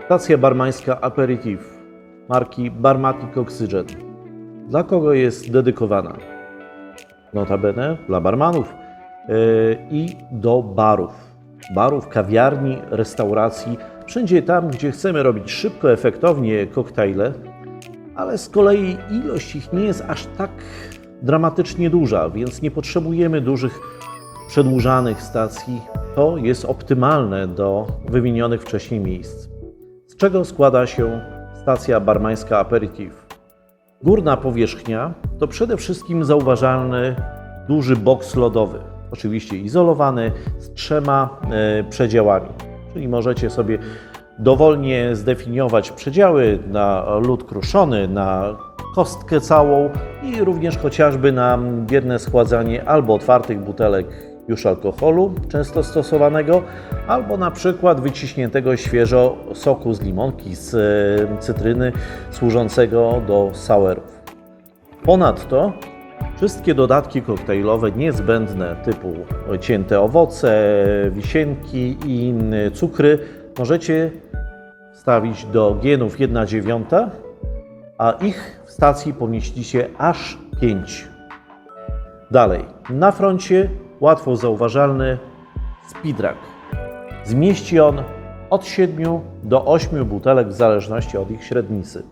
Stacja barmańska Aperitif marki Barmatic Oxygen. Dla kogo jest dedykowana? Notabene dla barmanów yy, i do barów. Barów, kawiarni, restauracji, wszędzie tam, gdzie chcemy robić szybko, efektownie koktajle, ale z kolei ilość ich nie jest aż tak dramatycznie duża, więc nie potrzebujemy dużych przedłużanych stacji. To jest optymalne do wymienionych wcześniej miejsc. Z czego składa się stacja barmańska Aperitif? Górna powierzchnia to przede wszystkim zauważalny duży boks lodowy, oczywiście izolowany z trzema e, przedziałami, czyli możecie sobie dowolnie zdefiniować przedziały na lód kruszony, na kostkę całą i również chociażby na bierne schładzanie albo otwartych butelek już alkoholu, często stosowanego, albo na przykład wyciśniętego świeżo soku z limonki, z e, cytryny, służącego do sourów. Ponadto wszystkie dodatki koktajlowe niezbędne typu cięte owoce, wisienki i cukry możecie wstawić do genów 1 dziewiąta, a ich w stacji pomieścicie aż 5. Dalej, na froncie łatwo zauważalny speedrak. Zmieści on od 7 do 8 butelek w zależności od ich średnicy.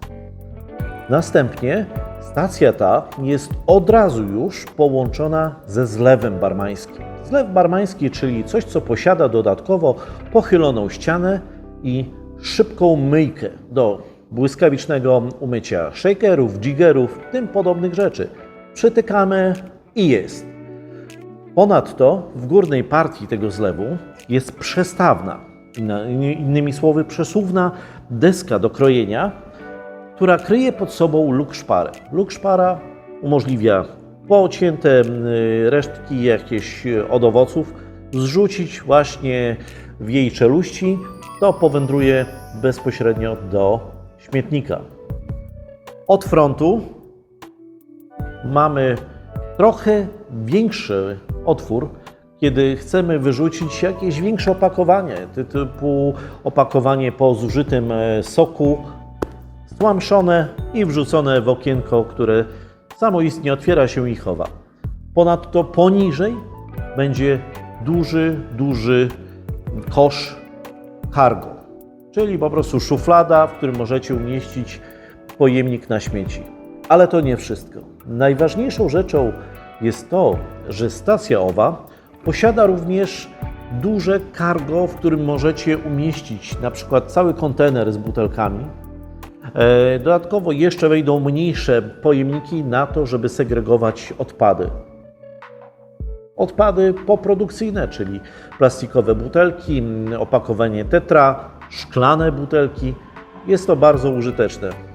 Następnie stacja ta jest od razu już połączona ze zlewem barmańskim. Zlew barmański, czyli coś, co posiada dodatkowo pochyloną ścianę i szybką myjkę do błyskawicznego umycia shakerów, jiggerów, tym podobnych rzeczy. Przytykamy i jest. Ponadto w górnej partii tego zlewu jest przestawna, innymi słowy przesuwna deska do krojenia, która kryje pod sobą luk szparę. Luk szpara umożliwia pocięte resztki jakieś y, od owoców zrzucić właśnie w jej czeluści, to powędruje bezpośrednio do śmietnika. Od frontu mamy trochę większy otwór, kiedy chcemy wyrzucić jakieś większe opakowanie, ty- typu opakowanie po zużytym e, soku, stłamszone i wrzucone w okienko, które samoistnie otwiera się i chowa. Ponadto poniżej będzie duży, duży kosz cargo, czyli po prostu szuflada, w którym możecie umieścić pojemnik na śmieci. Ale to nie wszystko. Najważniejszą rzeczą jest to, że stacja owa posiada również duże cargo, w którym możecie umieścić na przykład cały kontener z butelkami. E, Dodatkowo jeszcze wejdą mniejsze pojemniki na to, żeby segregować odpady. Odpady poprodukcyjne, czyli plastikowe butelki, opakowanie tetra, szklane butelki. Jest to bardzo użyteczne.